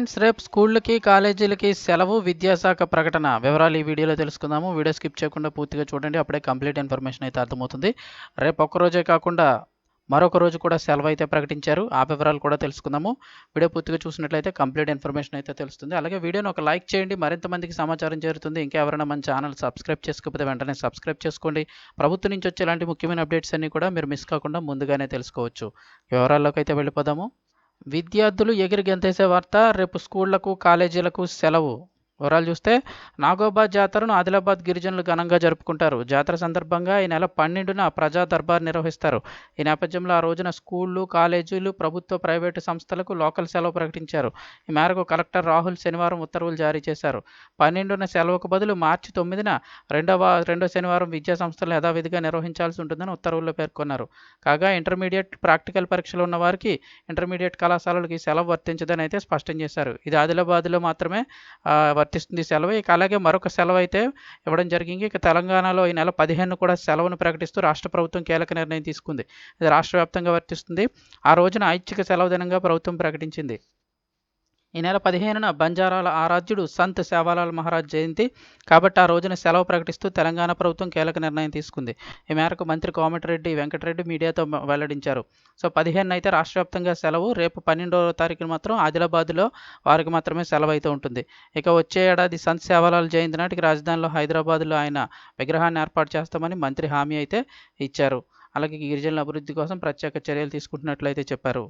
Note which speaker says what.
Speaker 1: Friends రేపు స్కూళ్ళకి కాలేజీలకి సెలవు విద్యాశాఖ ప్రకటన వివరాలు ఈ వీడియోలో తెలుసుకుందాము. వీడియో స్కిప్ చేయకుండా పూర్తిగా చూడండి. అప్పుడే కంప్లీట్ ఇన్ఫర్మేషన్ అయితే అర్థమవుతుంది. రేపు ఒక్క రోజే కాకుండా మరొక రోజు కూడా సెలవు అయితే ప్రకటించారు. ఆ వివరాలు కూడా తెలుసుకుందాము. వీడియో పూర్తిగా చూసినట్లయితే కంప్లీట్ ఇన్ఫర్మేషన్ అయితే తెలుస్తుంది. అలాగే వీడియోని ఒక లైక్ చేయండి. మరింత మందికి సమాచారం చేరుతుంది. ఇంకా ఎవరైనా మన ఛానల్ సబ్స్క్రైబ్ చేసుకోకపోతే వెంటనే సబ్స్క్రైబ్ చేసుకోండి. ప్రభుత్వం నుంచి వచ్చే ఇలాంటి ముఖ్యమైన అప్డేట్స్ అన్నీ కూడా మీరు మిస్ కాకుండా ముందుగానే తెలుసుకోవచ్చు. వివరాల్లోకి అయితే వెళ్ళిపోదాము. విద్యార్థులు ఎగిరి గెంతేసే వార్త రేపు స్కూళ్ళకు కాలేజీలకు సెలవు. వివరాలు చూస్తే నాగోబాద్ జాతరను ఆదిలాబాద్ గిరిజనులు ఘనంగా జరుపుకుంటారు. జాతర సందర్భంగా ఈ నెల పన్నెండున ప్రజా దర్బార్ నిర్వహిస్తారు. ఈ నేపథ్యంలో ఆ రోజున స్కూళ్ళు కాలేజీలు ప్రభుత్వ ప్రైవేటు సంస్థలకు లోకల్ సెలవు ప్రకటించారు. ఈ మేరకు కలెక్టర్ రాహుల్ శనివారం ఉత్తర్వులు జారీ చేశారు. పన్నెండున సెలవుకు బదులు మార్చి తొమ్మిదిన రెండవ రెండో శనివారం విద్యా సంస్థలు యథావిధిగా నిర్వహించాల్సి ఉంటుందని ఉత్తర్వుల్లో పేర్కొన్నారు. కాగా ఇంటర్మీడియట్ ప్రాక్టికల్ పరీక్షలు ఉన్న వారికి ఇంటర్మీడియట్ కళాశాలలకు ఈ సెలవు వర్తించదని అయితే స్పష్టం చేశారు. ఇది ఆదిలాబాద్లో మాత్రమే ఆ, వర్తిస్తుంది సెలవు ఇక అలాగే మరొక సెలవు అయితే ఇవ్వడం జరిగింది. ఇక తెలంగాణలో ఈ నెల పదిహేను కూడా సెలవును ప్రకటిస్తూ రాష్ట్ర ప్రభుత్వం కీలక నిర్ణయం తీసుకుంది. ఇది రాష్ట్ర వ్యాప్తంగా వర్తిస్తుంది. ఆ రోజున ఐచ్ఛిక సెలవు దినంగా ప్రభుత్వం ప్రకటించింది. ఈ నెల పదిహేనున బంజారాల ఆరాధ్యుడు సంత్ సేవాలాల్ మహారాజ్ జయంతి. కాబట్టి ఆ రోజున సెలవు ప్రకటిస్తూ తెలంగాణ ప్రభుత్వం కీలక నిర్ణయం తీసుకుంది. ఈ మేరకు మంత్రి కోమటిరెడ్డి వెంకటరెడ్డి మీడియాతో వెల్లడించారు. సో పదిహేను అయితే రాష్ట్ర వ్యాప్తంగా సెలవు. రేపు పన్నెండవ తారీఖున మాత్రం ఆదిలాబాద్లో వారికి మాత్రమే సెలవు అయితే ఉంటుంది. ఇక వచ్చే ఏడాది సంత్ సేవాలాల్ జయంతి నాటికి రాజధానిలో హైదరాబాద్లో ఆయన విగ్రహాన్ని ఏర్పాటు చేస్తామని మంత్రి హామీ అయితే ఇచ్చారు. అలాగే గిరిజనుల అభివృద్ధి కోసం ప్రత్యేక చర్యలు తీసుకుంటున్నట్లయితే చెప్పారు.